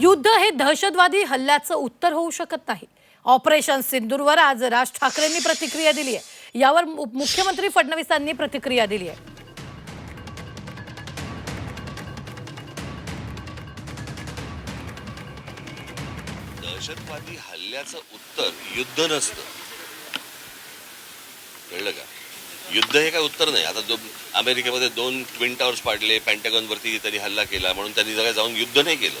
युद्ध हे दहशतवादी हल्ल्याचं उत्तर होऊ शकत नाही. ऑपरेशन सिंदूरवर आज राज ठाकरेंनी प्रतिक्रिया दिली आहे. यावर मुख्यमंत्री फडणवीसांनी प्रतिक्रिया दिली आहे. दहशतवादी हल्ल्याचं उत्तर युद्ध नसतं. कळलं का? युद्ध हे काय उत्तर नाही. आता दोन अमेरिकेमध्ये दोन ट्विन टावर्स पाडले पॅन्टॅगॉनवरती त्यांनी हल्ला केला म्हणून त्यांनी जगा जाऊन युद्ध नाही केलं.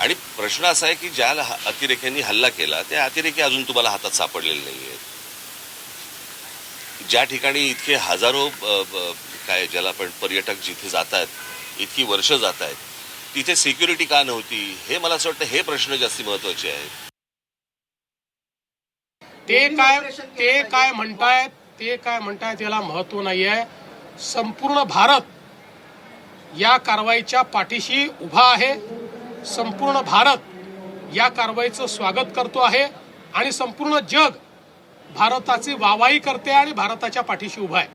आणि प्रश्न असा आहे की ज्या अतिरेक्यांनी हल्ला केला त्या अतिरेकी अजून तुम्हाला हातात सापडलेले नाही आहेत ज्या ठिकाणी इतके हजारो काय ज्याला आपण पर्यटक जिथे जात आहेत इतकी वर्ष जात आहेत तिथे सिक्युरिटी का नव्हती? हे मला असं वाटतं हे प्रश्न जास्ती महत्त्वाचे आहेत. ते काय ते काय म्हणतायत ते काय म्हणतायत याला महत्त्व नाही आहे संपूर्ण भारत या कारवाईच्या पाठीशी उभा आहे. संपूर्ण भारत या कारवाईचं स्वागत करतो आहे आणि संपूर्ण जग भारताची वावाई करते आणि भारताच्या पाठीशी उभा आहे.